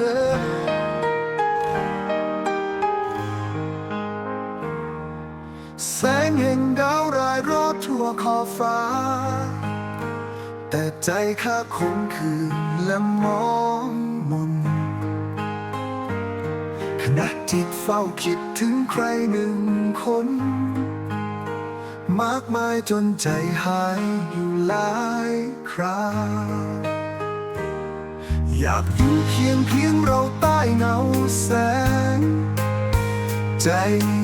อ แสงแห่งดาวรายรอบทั่วขอบฟ้า แต่ใจข้าคงคืนและมองมนขณะจิตเฝ้าคิดถึงใครหนึ่งคน มากมายจนใจหายอยู่หลายครา อยากอยู่เพียงเพียงเราใต้เงาแสง ใจ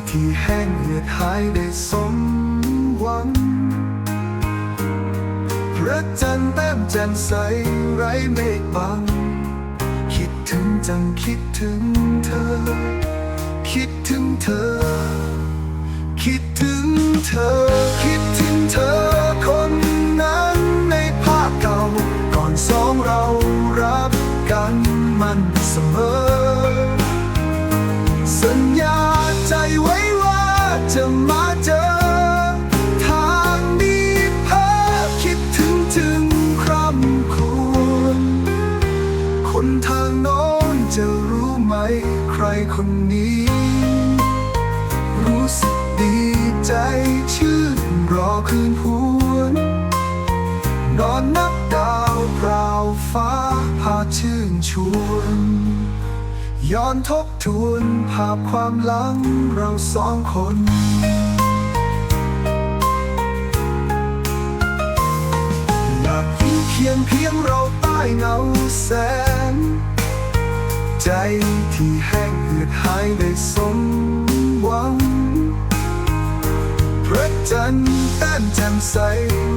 ที่แห้งเหือดหายได้สมหวัง พระจันทร์แต้มแจ่มใสไร้เมฆบัง คิดถึงจังคิดถึงเธอ คิดถึงเธอ คิดถึงเธอ มันเสมอ สัญญาใจไว้ว่าจะมาเจอ ทางนี้เพ้อคิดถึงจึงคร่ำควญคนทางโน้นจะรู้ไหมใครคนนี้ รู้สึกดีใจชื่นรอคืนหวน นอนนับ ชื่นชวน ย้อนทบทวนภาพความหลังเราสองคนอยากอยู่เคียงเพียงเราใต้เงาแสง ใจที่แห้งเหือดหายได้สมหวังพระจันทร์แต้มแจ่มใส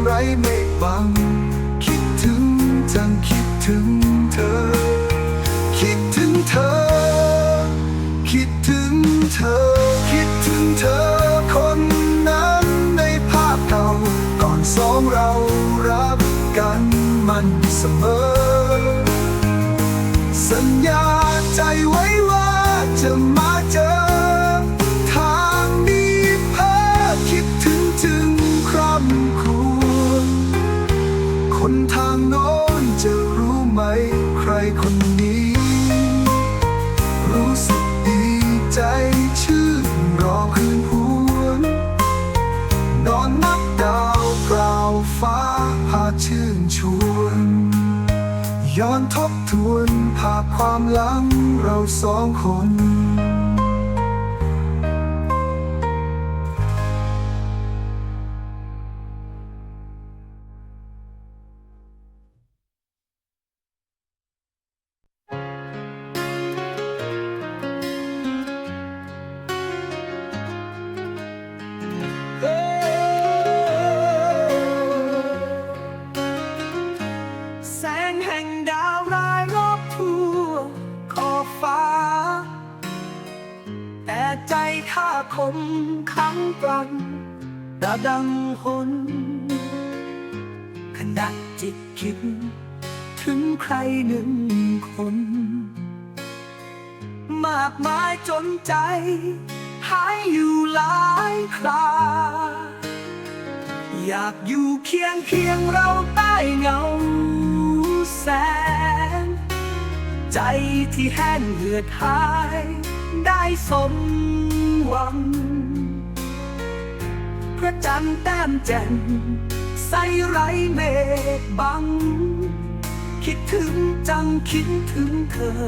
ไร้เมฆบัง คิดถึงจังคิดถึง อ คิดถึงเธอ คิดถึงเธอ คิดถึงเธอคนนั้นในภาพเก่าก่อนสองเรารักกันมันเสมอ สัญญาใจไว้ว่าจะมาเจอ ชื่นชวน ย้อนทบทวนภาพความหลังเราสองคน งแห่งดาวรายรอบทั่วขอบฟ้า แต่ใจข้าคมขังกลันดาดังหนขณะจิตคิด ถึงใครหนึ่งคน มากมายจนใจ หายอยู่หลายคราอยากอยู่เคียงเคียงเราใต้เงา แสง ใจที่แห้งเหือดหาย ได้สมหวัง พระจันทร์แต้มแจ่มใสไร้เมฆบัง คิดถึงจังคิดถึงเธอ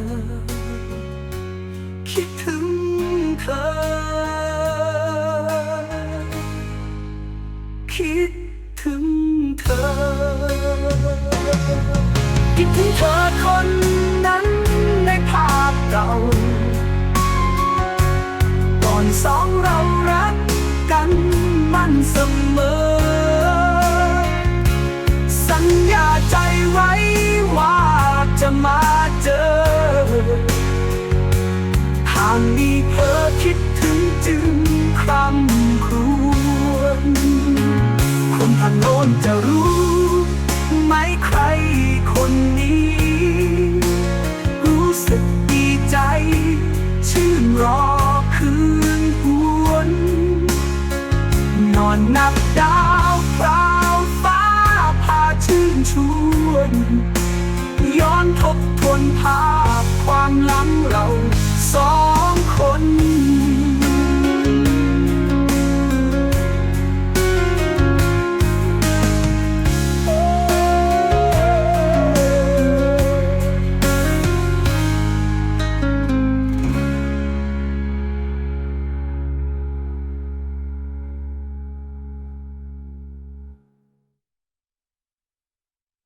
คิดถึง จึงคร่ำครวญคนทางโน้นจะรู้ไหมใครคนนี้ รู้สึกดีใจ ชื่นรอคืนหวน นอนนับดาวพราวฟ้าพาชื่นชวน ย้อนทบทวนภาพความหลังเราสองคน